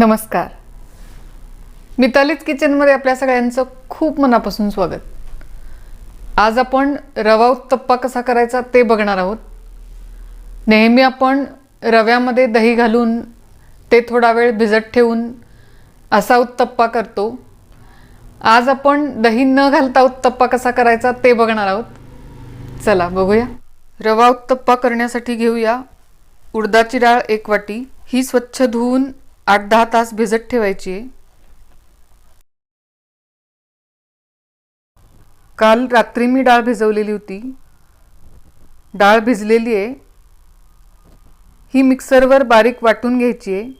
नमस्कार. मितालीत किचनमध्ये आपल्या सगळ्यांचं खूप मनापासून स्वागत. आज आपण रवा उत्तप्पा कसा करायचा ते बघणार आहोत. नेहमी आपण रव्यामध्ये दही घालून ते थोडा वेळ भिजत ठेवून असा उत्तप्पा करतो. आज आपण दही न घालता उत्तप्पा कसा करायचा ते बघणार आहोत. चला बघूया. रवा उत्तप्पा करण्यासाठी घेऊया. उडदाची डाळ एक वाटी ही स्वच्छ धुवून आठ दहा तास भिजत ठेवायची. आहे काल रात्री मी डाळ भिजवलेली होती. डाळ भिजलेली आहे. ही मिक्सरवर बारीक वाटून घ्यायची आहे.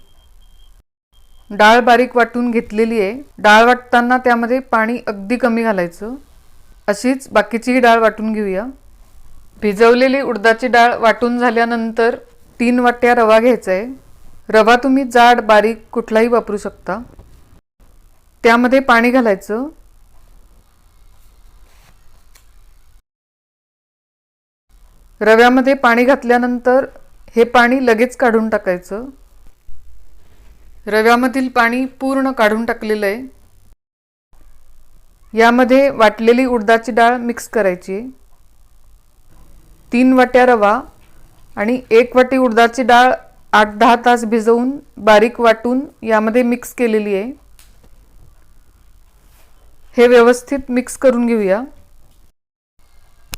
डाळ बारीक वाटून घेतलेली आहे. डाळ वाटताना त्यामध्ये पाणी अगदी कमी घालायचं. अशीच बाकीचीही डाळ वाटून घेऊया. भिजवलेली उडदाची डाळ वाटून झाल्यानंतर तीन वाट्या रवा घ्यायचा आहे. रवा तुम्ही जाड बारीक कुठलाही वापरू शकता. त्यामध्ये पाणी घालायचं. रव्यामध्ये पाणी घातल्यानंतर हे पाणी लगेच काढून टाकायचं. रव्यामधील पाणी पूर्ण काढून टाकलेलं आहे. यामध्ये वाटलेली उडदाची डाळ मिक्स करायची. तीन वाट्या रवा आणि एक वाटी उडदाची डाळ आठ दहा तास भिजवून बारीक वाटून यामध्ये मिक्स केलेली आहे. हे व्यवस्थित मिक्स करून घेऊया.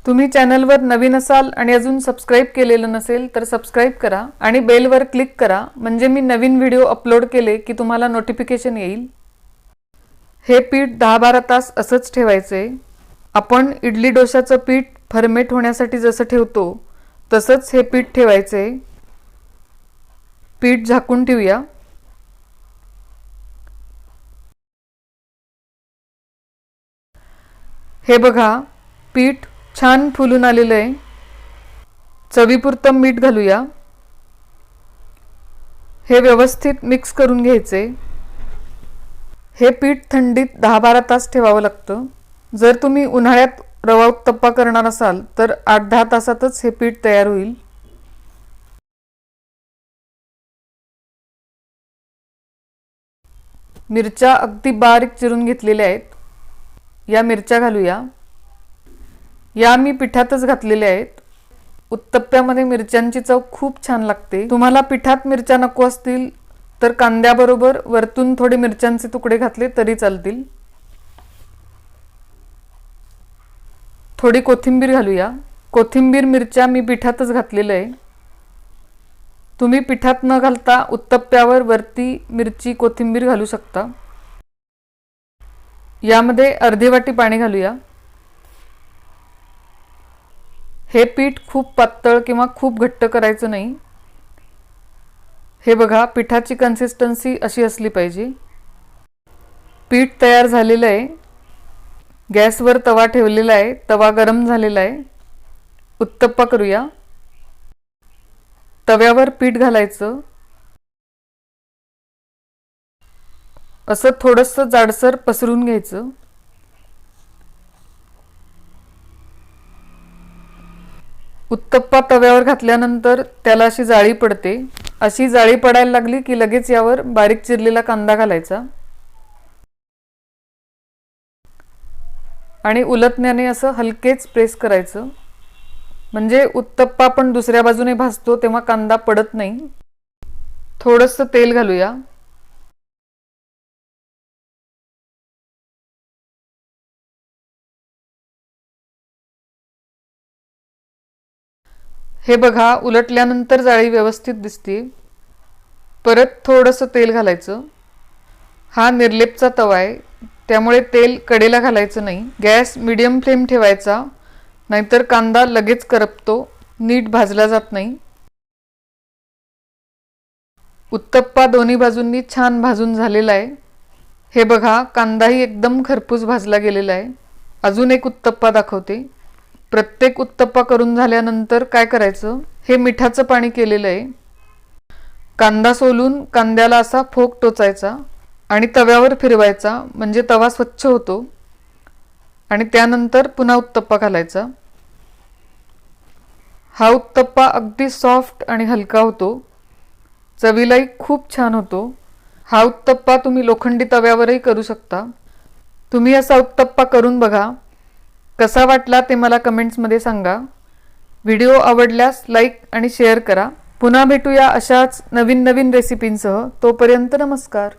तुम्ही चॅनलवर नवीन असाल आणि अजून सबस्क्राईब केलेलं नसेल तर सबस्क्राईब करा आणि बेलवर क्लिक करा. म्हणजे मी नवीन व्हिडिओ अपलोड केले की तुम्हाला नोटिफिकेशन येईल. हे पीठ दहा बारा तास असंच ठेवायचं. आहे आपण इडली डोशाचं पीठ फर्मेट होण्यासाठी जसं ठेवतो तसंच हे पीठ ठेवायचं. आहे पीठ झाकून ठेवूया. हे बघा पीठ छान फुलून आलेलं आहे. चवीपुरतं मीठ घालूया. हे व्यवस्थित मिक्स करून घ्यायचे. हे पीठ थंडीत दहा बारा तास ठेवावं लागतं. जर तुम्ही उन्हाळ्यात रवा उत्तप्पा करणार असाल तर आठ दहा तासातच हे पीठ तयार होईल. मिरच्या अगदी बारीक चिरून घेतलेल्या आहेत. या मिरच्या घालूया. या मी पिठातच घातलेल्या आहेत. उत्तप्प्यामध्ये मिरच्यांची चव खूप छान लागते. तुम्हाला पिठात मिरच्या नको असतील तर कांद्याबरोबर वरतून थोडे मिरच्यांचे तुकडे घातले तरी चालतील. थोडी कोथिंबीर घालूया. कोथिंबीर मिरच्या मी पिठातच घातलेलं आहे. तुम्ही पिठात न घालता उत्तप्प्यावर वरती मिरची कोथिंबीर घालू शकता. यामध्ये अर्धी वाटी पाणी घालूया. हे पीठ खूप पातळ किंवा खूप घट्ट करायचं नाही. हे बघा पिठाची कन्सिस्टन्सी अशी असली पाहिजे. पीठ तयार झालेलं आहे. गॅसवर तवा ठेवलेला आहे. तवा गरम झालेला आहे. उत्तप्पा करूया. तव्यावर पीठ घालायचं. असं थोडंसं जाडसर पसरून घ्यायचं. उत्तप्पा तव्यावर घातल्यानंतर त्याला अशी जाळी पडते. अशी जाळी पडायला लागली की लगेच यावर बारीक चिरलेला कांदा घालायचा. आणि उलटण्याने असं हलकेच प्रेस करायचं. म्हणजे उत्तप्पा आपण दुसऱ्या बाजूने भाजतो तेव्हा कांदा पडत नाही. थोडंसं तेल घालूया. हे बघा उलटल्यानंतर जाळी व्यवस्थित दिसते परत थोडंसं तेल घालायचं. हा निर्लेपचा तवा आहे. त्यामुळे तेल कडेला घालायचं नाही. गॅस मिडियम फ्लेम ठेवायचा. नाहीतर कांदा लगेच करपतो नीट भाजला जात नाही. उत्तप्पा दोन्ही बाजूंनी छान भाजून झालेला आहे. हे बघा कांदाही एकदम खरपूस भाजला गेलेला आहे. अजून एक उत्तप्पा दाखवते. प्रत्येक उत्तप्पा करून झाल्यानंतर काय करायचं? हे मिठाचं पाणी केलेलं आहे. कांदा सोलून कांद्याला असा फोक टोचायचा आणि तव्यावर फिरवायचा म्हणजे तवा स्वच्छ होतो. आणि त्यानंतर पुन्हा उत्तप्पा घालायचा. हा उत्तप्पा अगदी सॉफ्ट आणि हलका होतो. चवीलाही खूप छान होतो. हा उत्तप्पा तुम्ही लोखंडी तव्यावरही करू शकता. तुम्ही असा उत्तप्पा करून बघा. कसा वाटला ते मला कमेंट्समध्ये सांगा. व्हिडिओ आवडल्यास लाईक आणि शेअर करा. पुन्हा भेटूया अशाच नवीन नवीन रेसिपींसह. तोपर्यंत नमस्कार.